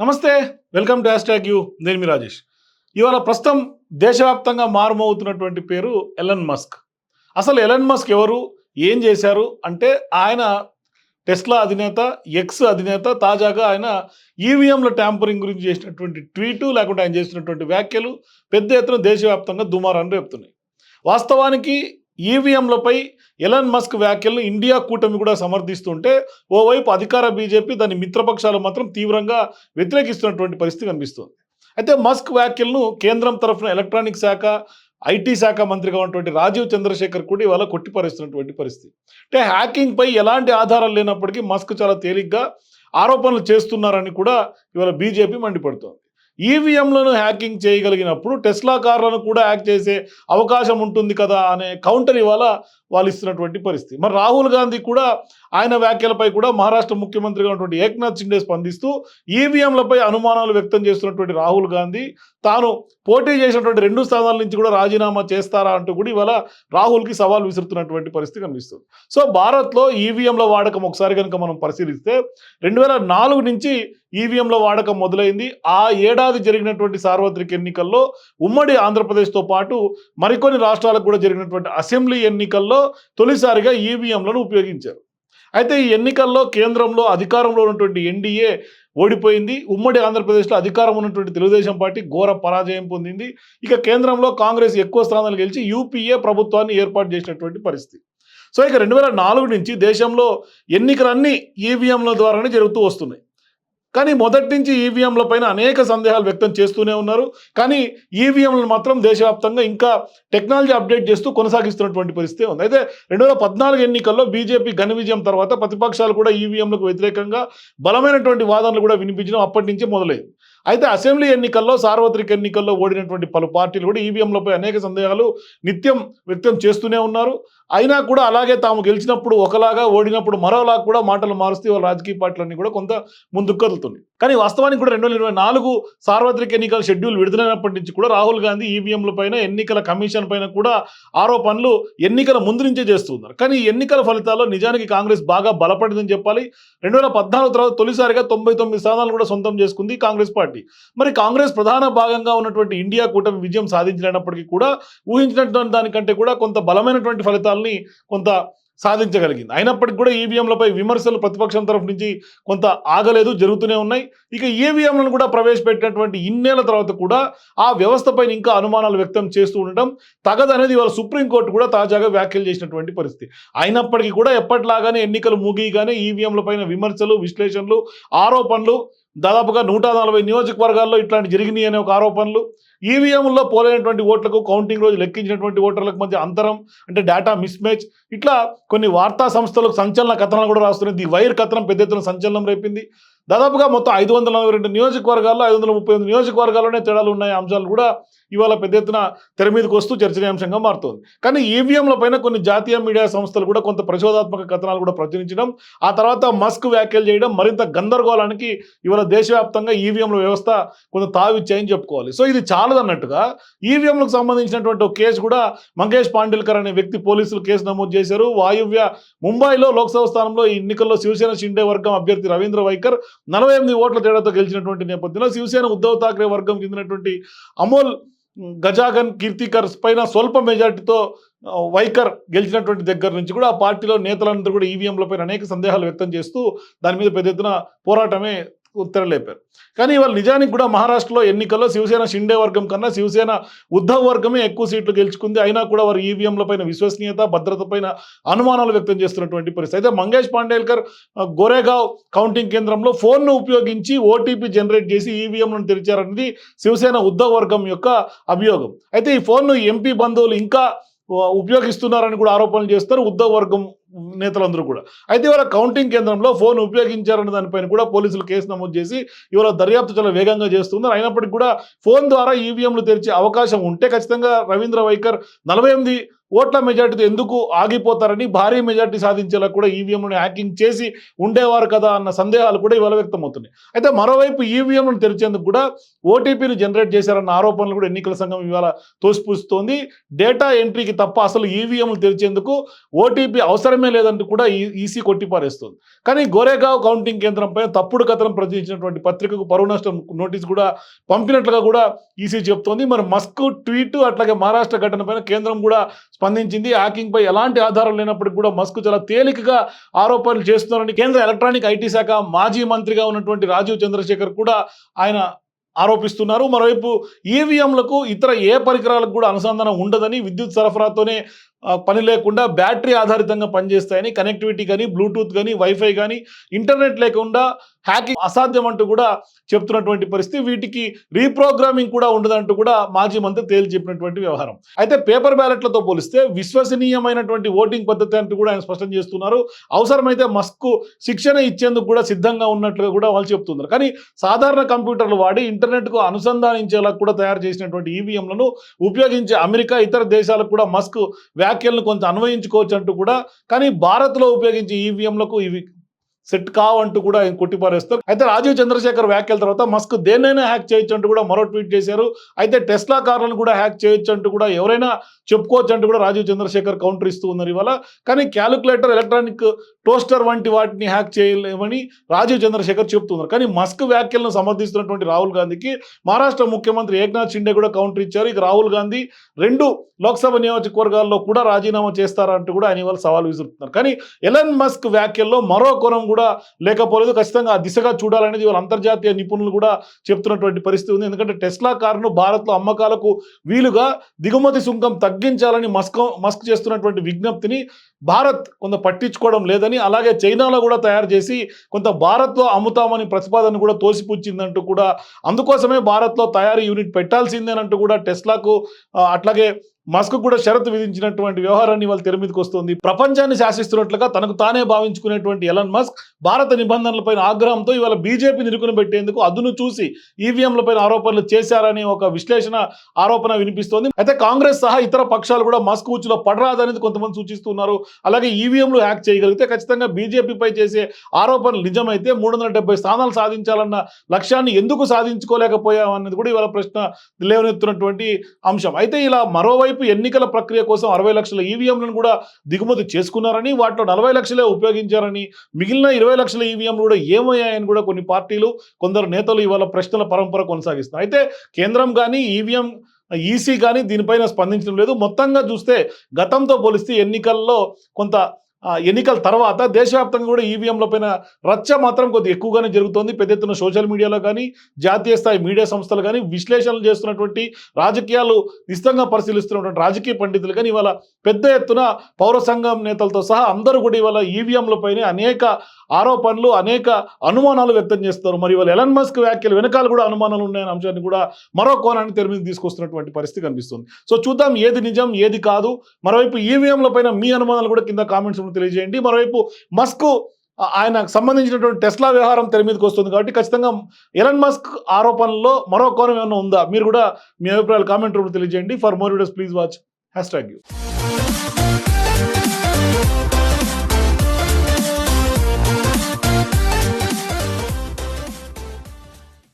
నమస్తే welcome to hash you. నేను మీ రాజేష్. ఇవాళ ప్రస్తుతం దేశవ్యాప్తంగా మారుమవుతున్నటువంటి పేరు ఎలన్ మస్క్. అసలు ఎలన్ మస్క్ ఎవరు ఏం చేశారు అంటే ఆయన టెస్లా అధినేత ఎక్స్ అధినేత తాజాగా ఆయన ఈవీఎంల ట్యాంపరింగ్ గురించి చేసినటువంటి ట్వీటు లేకుంటే ఆయన చేసినటువంటి వ్యాఖ్యలు పెద్ద ఎత్తున దేశవ్యాప్తంగా దుమారాన్ని రేపుతున్నాయి. వాస్తవానికి ఈవీఎంలపై ఎలన్ మస్క్ వ్యాఖ్యలను ఇండియా కూటమి కూడా సమర్థిస్తుంటే ఓవైపు అధికార బీజేపీ దాని మిత్రపక్షాలు మాత్రం తీవ్రంగా వ్యతిరేకిస్తున్నటువంటి పరిస్థితి కనిపిస్తుంది. అయితే మస్క్ వ్యాఖ్యలను కేంద్రం తరఫున ఎలక్ట్రానిక్ శాఖ ఐటీ శాఖ మంత్రిగా ఉన్నటువంటి రాజీవ్ చంద్రశేఖర్ కూడా ఇవాళ కొట్టిపరుస్తున్నటువంటి పరిస్థితి. అంటే హ్యాకింగ్ పై ఎలాంటి ఆధారాలు లేనప్పటికీ మస్క్ చాలా తేలిగ్గా ఆరోపణలు చేస్తున్నారని కూడా ఇవాళ బీజేపీ మండిపడుతోంది. ఈవీఎంలను హ్యాకింగ్ చేయగలిగినప్పుడు టెస్లా కార్లను కూడా హ్యాక్ చేసే అవకాశం ఉంటుంది కదా అనే కౌంటర్ ఇవాళ వాళ్ళు ఇస్తున్నటువంటి పరిస్థితి. మరి రాహుల్ గాంధీ కూడా ఆయన వ్యాఖ్యలపై కూడా మహారాష్ట్ర ముఖ్యమంత్రిగా ఉన్నటువంటి ఏక్నాథ్ షిండే స్పందిస్తూ ఈవీఎంలపై అనుమానాలు వ్యక్తం చేస్తున్నటువంటి రాహుల్ గాంధీ తాను పోటీ చేసినటువంటి రెండు స్థానాల నుంచి కూడా రాజీనామా చేస్తారా అంటూ కూడా ఇవాళ రాహుల్కి సవాల్ విసురుతున్నటువంటి పరిస్థితి కనిపిస్తుంది. సో భారత్లో ఈవీఎంల వాడకం ఒకసారి కనుక మనం పరిశీలిస్తే రెండు వేల నాలుగు నుంచి ఈవీఎంల వాడకం మొదలైంది. ఆ ఏడాది జరిగినటువంటి సార్వత్రిక ఎన్నికల్లో ఉమ్మడి ఆంధ్రప్రదేశ్తో పాటు మరికొన్ని రాష్ట్రాలకు కూడా జరిగినటువంటి అసెంబ్లీ ఎన్నికల్లో తొలిసారిగా ఈవీఎంలను ఉపయోగించారు. అయితే ఈ ఎన్నికల్లో కేంద్రంలో అధికారంలో ఉన్నటువంటి ఎన్డీఏ ఓడిపోయింది. ఉమ్మడి ఆంధ్రప్రదేశ్లో అధికారం ఉన్నటువంటి తెలుగుదేశం పార్టీ ఘోర పరాజయం పొందింది. ఇక కేంద్రంలో కాంగ్రెస్ ఎక్కువ స్థానాలు గెలిచి యూపీఏ ప్రభుత్వాన్ని ఏర్పాటు చేసినటువంటి పరిస్థితి. సో ఇక రెండు వేల నాలుగు నుంచి దేశంలో ఎన్నికలన్నీ ఈవీఎంల ద్వారానే జరుగుతూ వస్తున్నాయి. కానీ మొదటి నుంచి ఈవీఎంల పైన అనేక సందేహాలు వ్యక్తం చేస్తూనే ఉన్నారు. కానీ ఈవీఎంలను మాత్రం దేశవ్యాప్తంగా ఇంకా టెక్నాలజీ అప్డేట్ చేస్తూ కొనసాగిస్తున్నటువంటి పరిస్థితి ఉంది. అయితే రెండు వేల పద్నాలుగు ఎన్నికల్లో బీజేపీ ఘన విజయం తర్వాత ప్రతిపక్షాలు కూడా ఈవీఎంలకు వ్యతిరేకంగా బలమైనటువంటి వాదనలు కూడా వినిపించడం అప్పటి నుంచే మొదలైంది. అయితే అసెంబ్లీ ఎన్నికల్లో సార్వత్రిక ఎన్నికల్లో ఓడినటువంటి పలు పార్టీలు కూడా ఈవీఎంలపై అనేక సందేహాలు నిత్యం వ్యక్తం చేస్తూనే ఉన్నారు. అయినా కూడా అలాగే తాము గెలిచినప్పుడు ఒకలాగా ఓడినప్పుడు మరోలా కూడా మాటలు మారుస్తూ వాళ్ళ రాజకీయ పార్టీలన్నీ కూడా కొంత ముందుకు కదులుతుంది కానీ వాస్తవానికి కూడా రెండు వేల ఇరవై నాలుగు సార్వత్రిక ఎన్నికల షెడ్యూల్ విడుదలైనప్పటి నుంచి కూడా రాహుల్ గాంధీ ఈవీఎంల పైన ఎన్నికల కమిషన్ పైన కూడా ఆరోపణలు ఎన్నికల ముందు నుంచే చేస్తున్నారు కానీ ఎన్నికల ఫలితాల్లో నిజానికి కాంగ్రెస్ బాగా బలపడిందని చెప్పాలి. రెండు వేల పద్నాలుగు తర్వాత తొలిసారిగా తొంభై తొమ్మిది స్థానాలు కూడా సొంతం చేసుకుంది కాంగ్రెస్ పార్టీ. మరి కాంగ్రెస్ ప్రధాన భాగంగా ఉన్నటువంటి ఇండియా కూటమి విజయం సాధించలేనప్పటికీ కూడా ఊహించినటువంటి దానికంటే కూడా కొంత బలమైనటువంటి ఫలితాలు ఫలితాలని కొంత సాధించగలిగింది. అయినప్పటికీ కూడా ఈవీఎంలపై విమర్శలు ప్రతిపక్షం తరఫు నుంచి కొంత ఆగలేదు జరుగుతూనే ఉన్నాయి. ఇక ఈవీఎంలను కూడా ప్రవేశపెట్టినటువంటి ఇన్నేళ్ళ తర్వాత కూడా ఆ వ్యవస్థపైన ఇంకా అనుమానాలు వ్యక్తం చేస్తూ ఉండటం తగదనేది ఇవాళ సుప్రీంకోర్టు కూడా తాజాగా వ్యాఖ్యలు చేసినటువంటి పరిస్థితి. అయినప్పటికీ కూడా ఎప్పటిలాగానే ఎన్నికలు ముగియగానే ఈవీఎంల పైన విమర్శలు విశ్లేషణలు ఆరోపణలు దాదాపుగా నూట నలభై నియోజకవర్గాల్లో ఇట్లాంటి జరిగినాయి అనే ఒక ఆరోపణలు. ఈవీఎంలో పోలైనటువంటి ఓట్లకు కౌంటింగ్ రోజు లెక్కించినటువంటి ఓటర్లకు మధ్య అంతరం అంటే డేటా మిస్ మ్యాచ్ ఇట్లా కొన్ని వార్తా సంస్థలకు సంచలన కథనాలు కూడా రాస్తున్నాయి. ది వైర్ కథనం పెద్ద ఎత్తున సంచలనం రేపింది. దాదాపుగా మొత్తం ఐదు వందల నలభై రెండు నియోజకవర్గాల్లో ఐదు వందల ముప్పై ఎనిమిది నియోజకవర్గాల్లోనే తేడాలు ఉన్నాయి. అంశాలు కూడా ఇవాళ పెద్ద ఎత్తున తెర మీదకి వస్తూ చర్చనీయాంశంగా మారుతోంది. కానీ ఈవీఎంల పైన కొన్ని జాతీయ మీడియా సంస్థలు కూడా కొంత ప్రచోదాత్మక కథనాలు కూడా ప్రచురించడం ఆ తర్వాత మస్క్ వ్యాఖ్యలు చేయడం మరింత గందరగోళానికి ఇవాళ దేశవ్యాప్తంగా ఈవీఎంల వ్యవస్థ కొంత తావిచ్చాయని చెప్పుకోవాలి. సో ఇది చాలదన్నట్టుగా ఈవీఎంలకు సంబంధించినటువంటి ఒక కేసు కూడా మంగేష్ పాండిల్కర్ అనే వ్యక్తి పోలీసులు కేసు నమోదు చేశారు. వాయువ్య ముంబైలో లోక్సభ స్థానంలో ఈ ఎన్నికల్లో శివసేన షిండే వర్గం అభ్యర్థి రవీంద్ర వైకర్ నలభై ఎనిమిది ఓట్ల తేడాతో గెలిచినటువంటి నేపథ్యంలో శివసేన ఉద్ధవ్ థాక్రే వర్గం చెందినటువంటి అమోల్ గజాగన్ కీర్తికర్ పైన స్వల్ప మెజార్టీతో వైఖర్ వైకర్ గెలిచినటువంటి దగ్గర నుంచి కూడా ఆ పార్టీలో నేతలందరూ కూడా ఈవీఎంలపై అనేక సందేహాలు వ్యక్తం చేస్తూ దాని మీద పెద్ద ఎత్తున పోరాటమే ఉత్తరలేపారు. కానీ ఇవాళ నిజానికి కూడా మహారాష్ట్రలో ఎన్నికల్లో శివసేన షిండే వర్గం కన్నా శివసేన ఉద్ధవ్ వర్గమే ఎక్కువ సీట్లు గెలుచుకుంది. అయినా కూడా వారు ఈవీఎంల పైన విశ్వసనీయత భద్రత పైన అనుమానాలు వ్యక్తం చేస్తున్నటువంటి పరిస్థితి. అయితే మంగేష్ పాండేల్కర్ గోరేగావ్ కౌంటింగ్ కేంద్రంలో ఫోన్ను ఉపయోగించి ఓటీపీ జనరేట్ చేసి ఈవీఎంలను తెరిచారనేది శివసేన ఉద్ధవ్ వర్గం యొక్క అభియోగం. అయితే ఈ ఫోన్ను ఎంపీ బంధువులు ఇంకా ఉపయోగిస్తున్నారని కూడా ఆరోపణలు చేస్తారు. ఉద్ధవ్ వర్గం నేతలందరూ కూడా. అయితే ఇవాళ కౌంటింగ్ కేంద్రంలో ఫోన్ ఉపయోగించారన్న దానిపైన కూడా పోలీసులు కేసు నమోదు చేసి ఇవాళ దర్యాప్తు చాలా వేగంగా చేస్తున్నారు. అయినప్పటికీ కూడా ఫోన్ ద్వారా ఈవీఎంలు తెరిచే అవకాశం ఉంటే ఖచ్చితంగా రవీంద్ర వైకర్ నలభై ఎనిమిది ఓట్ల మెజార్టీతో ఎందుకు ఆగిపోతారని భారీ మెజార్టీ సాధించేలా కూడా ఈవీఎంలను హ్యాకింగ్ చేసి ఉండేవారు కదా అన్న సందేహాలు కూడా ఇవాళ వ్యక్తమవుతున్నాయి. అయితే మరోవైపు ఈవీఎంను తెరిచేందుకు కూడా ఓటీపీని జనరేట్ చేశారన్న ఆరోపణలు కూడా ఎన్నికల సంఘం ఇవాళ తోసిపుస్తోంది డేటా ఎంట్రీకి తప్ప అసలు ఈవీఎంలు తెరిచేందుకు ఓటీపీ అవసరమే లేదంటూ కూడా ఈ- ఈసీ కొట్టిపారేస్తుంది. కానీ గోరేగావ్ కౌంటింగ్ కేంద్రంపై తప్పుడు కథనం ప్రచురించినటువంటి పత్రికకు పరువు నష్టం నోటీస్ కూడా పంపినట్లుగా కూడా ఈసీ చెప్తోంది. మరి మస్క్ ట్వీట్ అట్లాగే మహారాష్ట్ర ఘటన పైన కేంద్రం కూడా స్పందించింది. హ్యాకింగ్ పై ఎలాంటి ఆధారం లేనప్పటికీ కూడా మస్క్ చాలా తేలికగా ఆరోపణలు చేస్తున్నారని కేంద్ర ఎలక్ట్రానిక్ ఐటీ శాఖ మాజీ మంత్రిగా ఉన్నటువంటి రాజీవ్ చంద్రశేఖర్ కూడా ఆయన ఆరోపిస్తున్నారు. మరోవైపు ఈవీఎంలకు ఇతర ఏ పరికరాలకు కూడా అనుసంధానం ఉండదని విద్యుత్ సరఫరాతోనే పని లేకుండా బ్యాటరీ ఆధారితంగా పనిచేస్తాయని కనెక్టివిటీ కానీ బ్లూటూత్ కానీ వైఫై కానీ ఇంటర్నెట్ లేకుండా హ్యాకింగ్ అసాధ్యం అంటూ కూడా చెప్తున్నటువంటి పరిస్థితి. వీటికి రీప్రోగ్రామింగ్ కూడా ఉండదంటూ కూడా మాజీ మంత్రి తేల్చి చెప్పినటువంటి వ్యవహారం. అయితే పేపర్ బ్యాలెట్లతో పోలిస్తే విశ్వసనీయమైనటువంటి ఓటింగ్ పద్ధతి అంటూ కూడా ఆయన స్పష్టం చేస్తున్నారు. అవసరమైతే మస్కు శిక్షణ ఇచ్చేందుకు కూడా సిద్ధంగా ఉన్నట్లుగా కూడా వాళ్ళు చెప్తున్నారు. కానీ సాధారణ కంప్యూటర్లు వాడి ఇంటర్నెట్కు అనుసంధానించేలా కూడా తయారు చేసినటువంటి ఈవీఎంలను ఉపయోగించే అమెరికా ఇతర దేశాలకు కూడా మస్క్ వ్యాఖ్యలను కొంత అన్వయించుకోవచ్చు అంటూ కూడా కానీ భారత్లో ఉపయోగించే ఈవీఎంలకు ఇవి సెట్ కావంటూ కూడా ఆయన కొట్టిపారేస్తారు. అయితే రాజీవ్ చంద్రశేఖర్ వ్యాఖ్యల తర్వాత మస్క్ దేన్నైనా హ్యాక్ చేయొచ్చు అంటూ కూడా మరో ట్వీట్ చేశారు. అయితే టెస్లా కార్లను కూడా హ్యాక్ చేయొచ్చు అంటూ కూడా ఎవరైనా చెప్పుకోవచ్చు అంటూ కూడా రాజీవ్ చంద్రశేఖర్ కౌంటర్ ఇస్తూ ఉన్నారు ఇవాళ. కానీ క్యాలిక్యులేటర్ ఎలక్ట్రానిక్ టోస్టర్ వంటి వాటిని హ్యాక్ చేయలేమని రాజీవ్ చంద్రశేఖర్ చెప్తున్నారు. కానీ మస్క్ వ్యాఖ్యలను సమర్థిస్తున్నటువంటి రాహుల్ గాంధీకి మహారాష్ట్ర ముఖ్యమంత్రి ఏక్నాథ్ షిండే కూడా కౌంటర్ ఇచ్చారు. ఇక రాహుల్ గాంధీ రెండు లోక్సభ నియోజకవర్గాల్లో కూడా రాజీనామా చేస్తారంటూ కూడా ఆయన ఇవాళ సవాల్ విసురుతున్నారు. కానీ ఎలన్ మస్క్ వ్యాఖ్యల్లో మరో కోణం కూడా లేకపోలేదు. ఖచ్చితంగా ఆ దిశగా చూడాలనేది వాళ్ళ అంతర్జాతీయ నిపుణులు కూడా చెప్తున్నటువంటి పరిస్థితి ఉంది. ఎందుకంటే టెస్లా కారును భారత్లో అమ్మకాలకు వీలుగా దిగుమతి సుంకం తగ్గించాలని మస్క్ మస్క్ చేస్తున్నటువంటి విజ్ఞప్తిని భారత్ కొంత పట్టించుకోవడం లేదని అలాగే చైనాలో కూడా తయారు చేసి కొంత భారత్లో అమ్ముతామని ప్రతిపాదన కూడా తోసిపుచ్చిందంటూ కూడా అందుకోసమే భారత్లో తయారీ యూనిట్ పెట్టాల్సిందేనంటూ కూడా టెస్లాకు అట్లాగే మస్క్ కూడా షరతు విధించినటువంటి వ్యవహారాన్ని వాళ్ళు తెర మీదకి వస్తుంది. ప్రపంచాన్ని శాసిస్తున్నట్లుగా తనకు తానే భావించుకునేటువంటి ఎలన్ మస్క్ భారత నిబంధనలపైన ఆగ్రహంతో ఇవాళ బీజేపీ నిరుకుని పెట్టేందుకు అదును చూసి ఈవీఎంలపై ఆరోపణలు చేశారని ఒక విశ్లేషణ ఆరోపణ వినిపిస్తోంది. అయితే కాంగ్రెస్ సహా ఇతర పక్షాలు కూడా మస్క్ ఉచ్చులో పడరాదనేది కొంతమంది సూచిస్తున్నారు. అలాగే ఈవీఎంలు హ్యాక్ చేయగలిగితే ఖచ్చితంగా బీజేపీపై చేసే ఆరోపణలు నిజమైతే మూడు వందల స్థానాలు సాధించాలన్న లక్ష్యాన్ని ఎందుకు సాధించుకోలేకపోయామన్నది కూడా ఇవాళ ప్రశ్న లేవనెత్తున్నటువంటి అంశం. అయితే ఇలా మరోవైపు ఎన్నికల ప్రక్రియ కోసం అరవై లక్షల ఈవీఎంలను కూడా దిగుమతి చేసుకున్నారని వాటిలో నలభై లక్షలే ఉపయోగించారని మిగిలిన ఇరవై లక్షల ఈవీఎంలు కూడా ఏమయ్యాయని కూడా కొన్ని పార్టీలు కొందరు నేతలు ఇవాళ ప్రశ్నల పరంపర కొనసాగిస్తున్నారు. అయితే కేంద్రం కానీ ఈవీఎం ఈసీ కానీ దీనిపైన స్పందించడం లేదు. మొత్తంగా చూస్తే గతంతో పోలిస్తే ఎన్నికల్లో కొంత ఎన్నికల తర్వాత దేశవ్యాప్తంగా కూడా ఈవీఎంల పైన రచ్చ మాత్రం కొద్దిగా ఎక్కువగానే జరుగుతోంది. పెద్ద ఎత్తున సోషల్ మీడియాలో కానీ జాతీయ స్థాయి మీడియా సంస్థలు కానీ విశ్లేషణలు చేస్తున్నటువంటి రాజకీయాలు నిశ్చితంగా పరిశీలిస్తున్నటువంటి రాజకీయ పండితులు కానీ ఇవాళ పెద్ద ఎత్తున పౌర సంఘం నేతలతో సహా అందరూ కూడా ఇవాళ ఈవీఎంలపైనే అనేక ఆరోపణలు అనేక అనుమానాలు వ్యక్తం చేస్తారు మరి ఇవాళ ఎలన్ మస్క్ వ్యాఖ్యలు వెనకాల కూడా అనుమానాలు ఉన్నాయనే అంశాన్ని కూడా మరో కోణాన్ని తెర మీద తీసుకొస్తున్నటువంటి పరిస్థితి కనిపిస్తుంది. సో చూద్దాం ఏది నిజం ఏది కాదు. మరోవైపు ఈవీఎంలపైన మీ అనుమానాలు కూడా కింద కామెంట్స్ తెలియజేయండి. మరోవైపు మస్క్ ఆ- ఆయనకు సంబంధించినటువంటి టెస్లా వ్యవహారం తెర మీదకి వస్తుంది కాబట్టి ఖచ్చితంగా ఎలన్ మస్క్ ఆరోపణల్లో మరో కోణం ఏమైనా ఉందా? మీరు కూడా మీ అభిప్రాయాలు కామెంట్ రూపంలో తెలియజేయండి. For more videos please watch. Hashtag you.